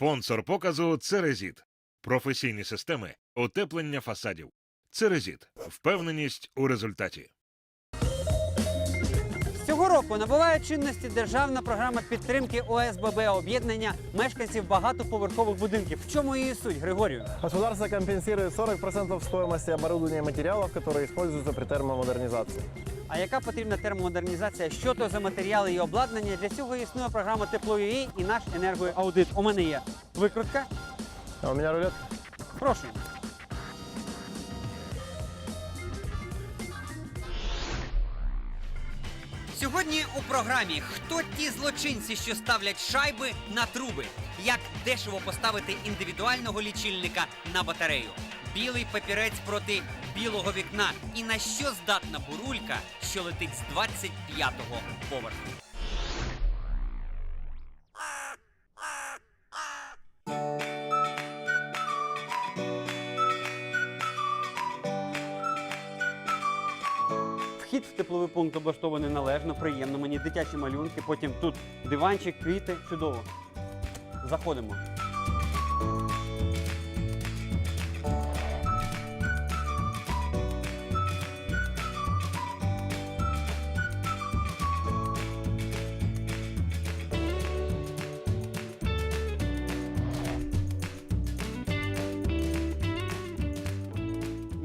Спонсор показу Церезіт. Професійні системи утеплення фасадів. Церезіт. Впевненість у результаті. Цього року набуває чинності державна програма підтримки ОСББ об'єднання мешканців багатоповерхових будинків. В чому її суть, Григорію? Государство компенсирует 40% стоимости оборудования и материалов, которые используются при термомодернизации. А яка потрібна термомодернізація? Що то за матеріали і обладнання? Для цього існує програма Тепло.ua і наш енергоаудит. У мене є викрутка. А у меня рулетка. Прошу. Сьогодні у програмі Хто ті злочинці, що ставлять шайби на труби? Як дешево поставити індивідуального лічильника на батарею? Білий папірець проти білого вікна. І на що здатна бурулька, що летить з 25-го поверху? Вхід в тепловий пункт облаштований належно, приємно. Мені дитячі малюнки, потім тут диванчик, квіти. Чудово. Заходимо.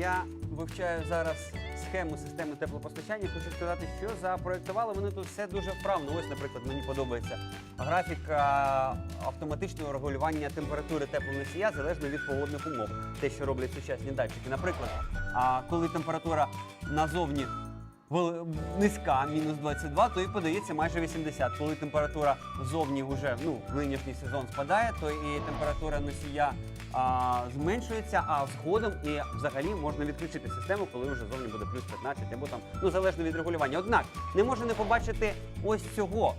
Я вивчаю зараз схему системи теплопостачання. Хочу сказати, що запроектували вони тут все дуже вправно. Ось, наприклад, мені подобається графіка автоматичного регулювання температури теплоносія залежно від погодних умов. Те, що роблять сучасні датчики. Наприклад, коли температура назовні низька, мінус 22, то і подається майже 80. Коли температура зовні вже ну, в нинішній сезон спадає, то і температура носія зменшується, а згодом і взагалі можна відключити систему, коли вже зовні буде плюс 15 або там, ну залежно від регулювання. Однак не можна не побачити ось цього.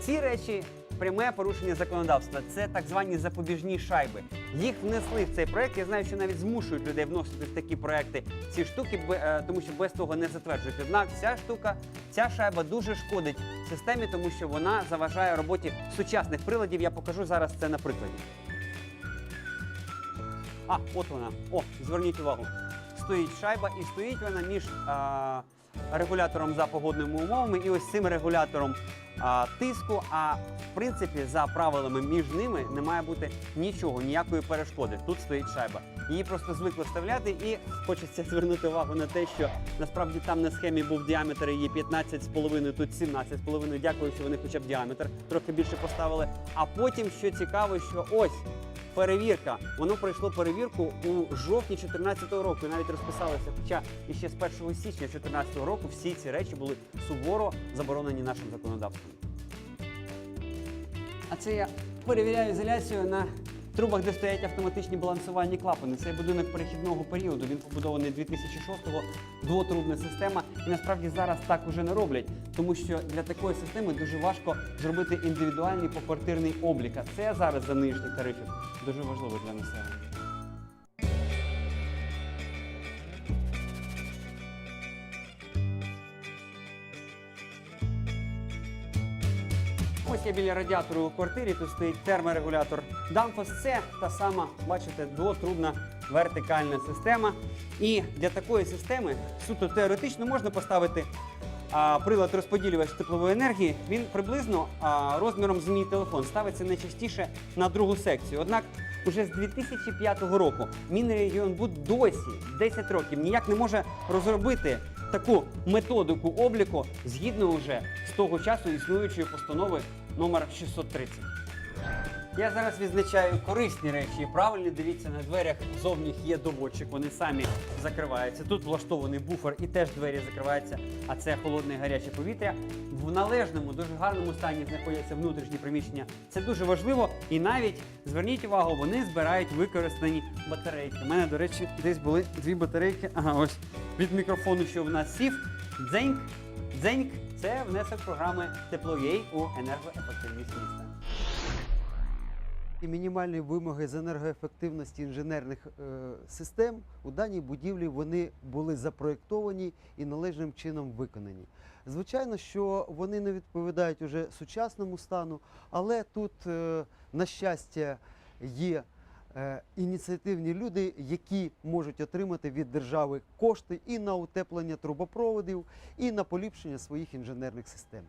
Ці речі пряме порушення законодавства. Це так звані запобіжні шайби. Їх внесли в цей проект. Я знаю, що навіть змушують людей вносити в такі проекти ці штуки, е, тому що без того не затверджують. Однак ця штука, ця шайба дуже шкодить системі, тому що вона заважає роботі сучасних приладів. Я покажу зараз це на прикладі. А, от вона. О, зверніть увагу. Стоїть шайба і стоїть вона між а, регулятором за погодними умовами і ось цим регулятором а, тиску. А в принципі, за правилами між ними не має бути нічого, ніякої перешкоди. Тут стоїть шайба. Її просто звикли вставляти, і хочеться звернути увагу на те, що насправді там на схемі був діаметр її 15,5, тут 17,5. Дякую, що вони хоча б діаметр трохи більше поставили. А потім, що цікаво, що ось перевірка. Воно пройшло перевірку у жовтні 2014 року. І навіть розписалося. Хоча іще з 1 січня 2014 року всі ці речі були суворо заборонені нашим законодавством. А це я перевіряю ізоляцію на трубах, де стоять автоматичні балансувальні клапани. цей будинок перехідного періоду. Він побудований 2006-го, двотрубна система. І насправді зараз так уже не роблять, тому що для такої системи дуже важко зробити індивідуальний поквартирний облік. А це зараз за нинішніх тарифів дуже важливо для населення. Ось біля радіатору у квартирі, тут стоїть терморегулятор Danfoss. Це та сама, бачите, двотрубна вертикальна система. І для такої системи суто теоретично можна поставити а, прилад розподілювач теплової енергії. Він приблизно а, розміром з мій телефон ставиться найчастіше на другу секцію. Однак уже з 2005 року Мінрегіонбуд досі 10 років ніяк не може розробити таку методику обліку згідно вже з того часу існуючої постанови номер 630. Я зараз відзначаю корисні речі і правильні. Дивіться, на дверях зовні є доводчик, вони самі закриваються. Тут влаштований буфер і теж двері закриваються, а це холодне і гаряче повітря. В належному, дуже гарному стані знаходяться внутрішні приміщення. Це дуже важливо. І навіть зверніть увагу, вони збирають використані батарейки. У мене, до речі, десь були дві батарейки. Ага, ось від мікрофону, що в нас сів. Дзеньк, дзеньк. Це внесок програми Теплоєй у енергоефективність міста. Мінімальні вимоги з енергоефективності інженерних е, систем у даній будівлі вони були запроєктовані і належним чином виконані. Звичайно, що вони не відповідають уже сучасному стану, але тут, е, на щастя, є ініціативні люди, які можуть отримати від держави кошти і на утеплення трубопроводів, і на поліпшення своїх інженерних систем.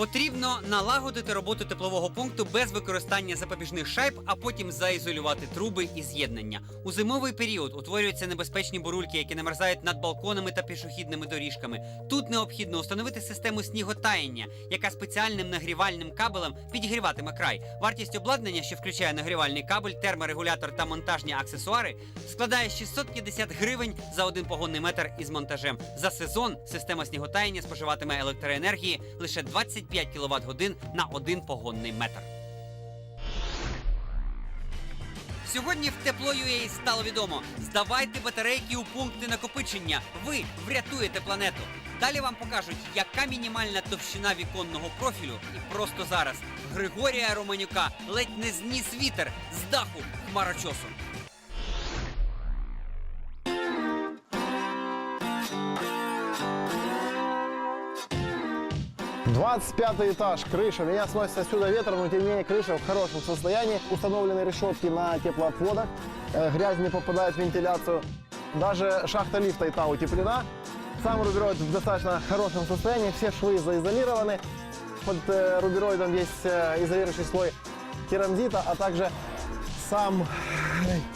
Потрібно налагодити роботу теплового пункту без використання запобіжних шайб, а потім заізолювати труби і з'єднання. У зимовий період утворюються небезпечні бурульки, які намерзають над балконами та пішохідними доріжками. Тут необхідно установити систему сніготаяння, яка спеціальним нагрівальним кабелем підігріватиме край. Вартість обладнання, що включає нагрівальний кабель, терморегулятор та монтажні аксесуари, складає 650 гривень за один погонний метр із монтажем. За сезон система сніготаяння споживатиме електроенергії лише 25 кВт годин на один погонний метр. Сьогодні в тепло.ua стало відомо: здавайте батарейки у пункти накопичення. Ви врятуєте планету. Далі вам покажуть, яка мінімальна товщина віконного профілю. І просто зараз Григорія Романюка ледь не зніс вітер з даху хмарочосу. 25 этаж, крыша. Меня сносит отсюда ветром, но тем не менее крыша в хорошем состоянии. Установлены решетки на теплоотводах. Э, Грязь не попадает в вентиляцию. Даже шахта лифта и та утеплена. Сам рубероид в достаточно хорошем состоянии. Все швы заизолированы. Под э, рубероидом есть э, изолирующий слой керамзита, а также сам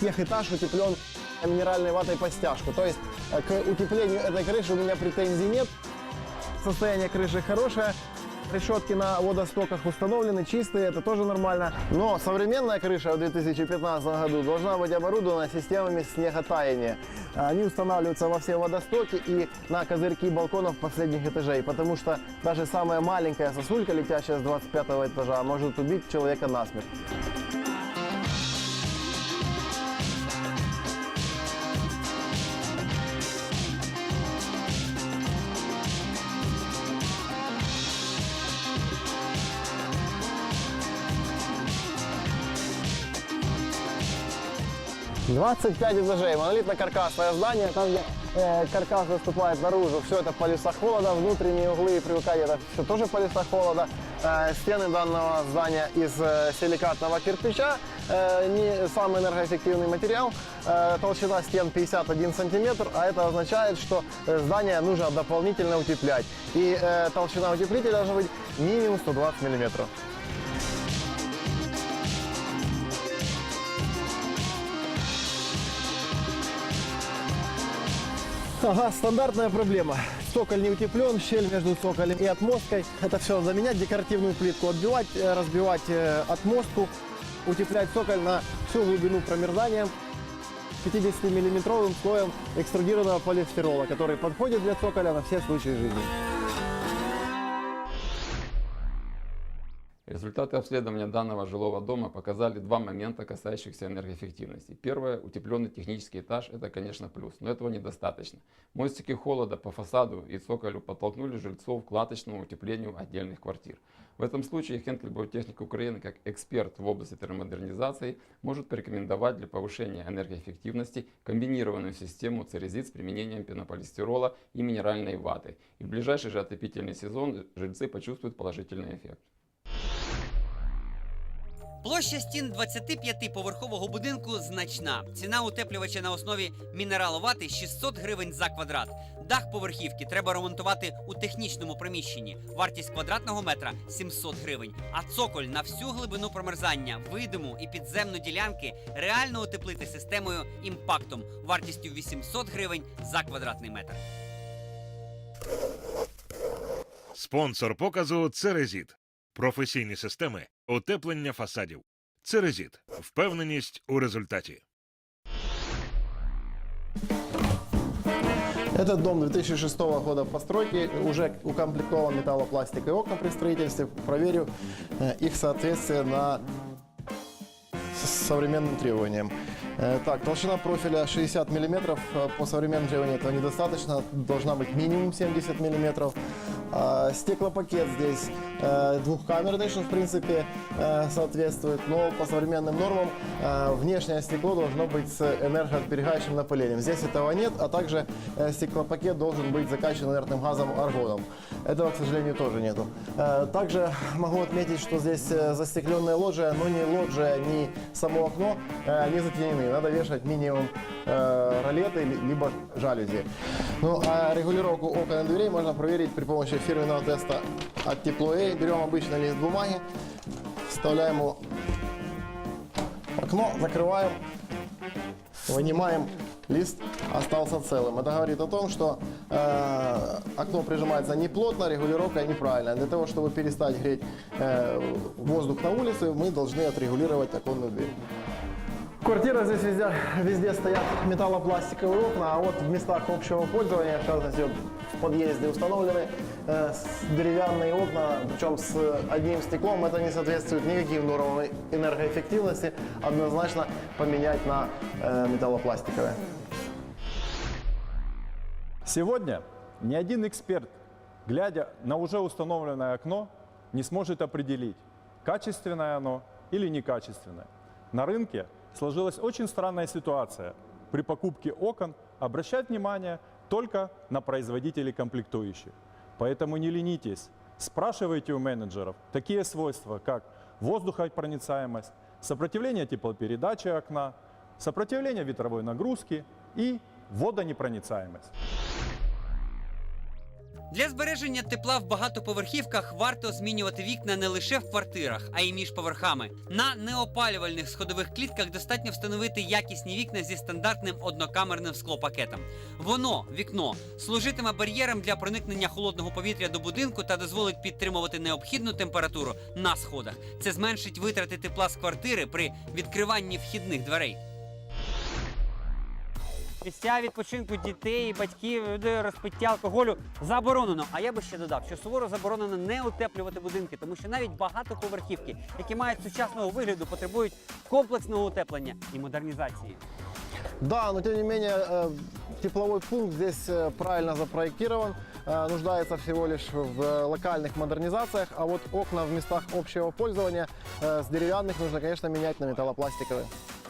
техэтаж утеплен минеральной ватой по стяжку. То есть к утеплению этой крыши у меня претензий нет. Состояние крыши хорошее. Решетки на водостоках установлены, чистые, это тоже нормально. Но современная крыша в 2015 году должна быть оборудована системами снеготаяния. Они устанавливаются во все водостоки и на козырьки балконов последних этажей, потому что даже самая маленькая сосулька, летящая с 25 этажа, может убить человека насмерть. — 25 этажей, монолитно-каркасное здание, там, где э, каркас выступает наружу, все это полюса холода, внутренние углы и привыкания, это все тоже полюса холода. Э, стены данного здания из э, силикатного кирпича, э, не самый энергоэффективный материал, толщина стен 51 сантиметр, а это означает, что здание нужно дополнительно утеплять. И толщина утеплителя должна быть минимум 120 миллиметров. Ага, стандартная проблема. Цоколь не утеплен, щель между цоколем и отмосткой. Это все заменять, декоративную плитку отбивать, э, разбивать э, отмостку, утеплять цоколь на всю глубину промерзания 50-миллиметровым слоем экструдированного полистирола, который подходит для цоколя на все случаи жизни. Результаты обследования данного жилого дома показали два момента, касающихся энергоэффективности. Первое, утепленный технический этаж, это, конечно, плюс, но этого недостаточно. Мостики холода по фасаду и цоколю подтолкнули жильцов к латочному утеплению отдельных квартир. В этом случае Хенкель Биотехник Украины, как эксперт в области термомодернизации, может порекомендовать для повышения энергоэффективности комбинированную систему церезит с применением пенополистирола и минеральной ваты. И в ближайший же отопительный сезон жильцы почувствуют положительный эффект. Площа стін 25-поверхового будинку значна. Ціна утеплювача на основі мінераловати 600 гривень за квадрат. Дах поверхівки треба ремонтувати у технічному приміщенні. Вартість квадратного метра 700 гривень. А цоколь на всю глибину промерзання, видиму і підземну ділянки реально утеплити системою імпактом вартістю 800 гривень за квадратний метр. Спонсор показу Церезіт. Професійні системи утеплення фасадів. Церезіт. Впевненість у результаті. Этот дом 2006 года постройки, уже укомплектован металлопластикой окна при строительстве. Проверю э, их соответствие на с- современным требованиям. Э, Так, толщина профиля 60 мм. По современным требованиям этого недостаточно. Должна быть минимум 70 мм. А, Стеклопакет здесь э, двухкамерный, что в принципе э, соответствует, но по современным нормам э, внешнее стекло должно быть с энергосберегающим напылением. Здесь этого нет, а также стеклопакет должен быть закачан инертным газом аргоном. Этого, к сожалению, тоже нету. Также могу отметить, что здесь застекленная лоджия, но ни лоджия, ни само окно не затенены. Надо вешать минимум ролеты ли- либо жалюзи. Ну, а регулировку окон и дверей можно проверить при помощи фирменного теста от Теплоэй. Берем обычный лист бумаги, вставляем его в окно, закрываем, вынимаем, лист остался целым. Это говорит о том, что э, окно прижимается неплотно, регулировка неправильная. Для того, чтобы перестать греть э, воздух на улице, мы должны отрегулировать оконную дверь. Квартира здесь везде, везде стоят металлопластиковые окна, а вот в местах общего пользования, в частности, вот в подъезде установлены э, деревянные окна, причем с одним стеклом. Это не соответствует никаким нормам энергоэффективности. Однозначно поменять на э, металлопластиковые. Сегодня ни один эксперт, глядя на уже установленное окно, не сможет определить, качественное оно или некачественное. На рынке сложилась очень странная ситуация. При покупке окон обращать внимание только на производителей комплектующих. Поэтому не ленитесь, спрашивайте у менеджеров такие свойства, как воздухопроницаемость, сопротивление теплопередачи окна, сопротивление ветровой нагрузки и водонепроницаемость. Для збереження тепла в багатоповерхівках варто змінювати вікна не лише в квартирах, а й між поверхами. На неопалювальних сходових клітках достатньо встановити якісні вікна зі стандартним однокамерним склопакетом. Воно, вікно, служитиме бар'єром для проникнення холодного повітря до будинку та дозволить підтримувати необхідну температуру на сходах. Це зменшить витрати тепла з квартири при відкриванні вхідних дверей. Місця відпочинку дітей, батьків, де розпиття алкоголю заборонено. А я би ще додав, що суворо заборонено не утеплювати будинки, тому що навіть багатоповерхівки, які мають сучасного вигляду, потребують комплексного утеплення і модернізації. Да, но тем не менее э, тепловой пункт здесь э, правильно запроектирован, э, нуждается всего лишь в э, локальных модернизациях, а вот окна в местах общего пользования э, с деревянных нужно, конечно, менять на металлопластиковые.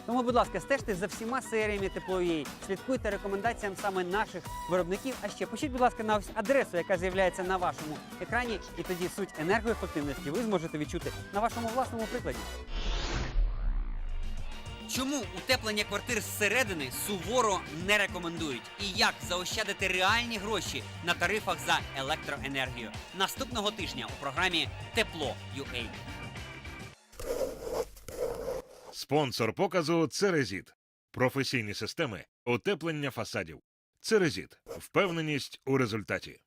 Тому, будь ласка, стежте за всіма серіями теплової, слідкуйте рекомендаціям саме наших виробників. А ще пишіть, будь ласка, на ось адресу, яка з'являється на вашому екрані, і тоді суть енергоефективності ви зможете відчути на вашому власному прикладі. Чому утеплення квартир зсередини суворо не рекомендують? І як заощадити реальні гроші на тарифах за електроенергію? Наступного тижня у програмі Тепло UA. Спонсор показу Церезіт. Професійні системи утеплення фасадів. Церезіт. Впевненість у результаті.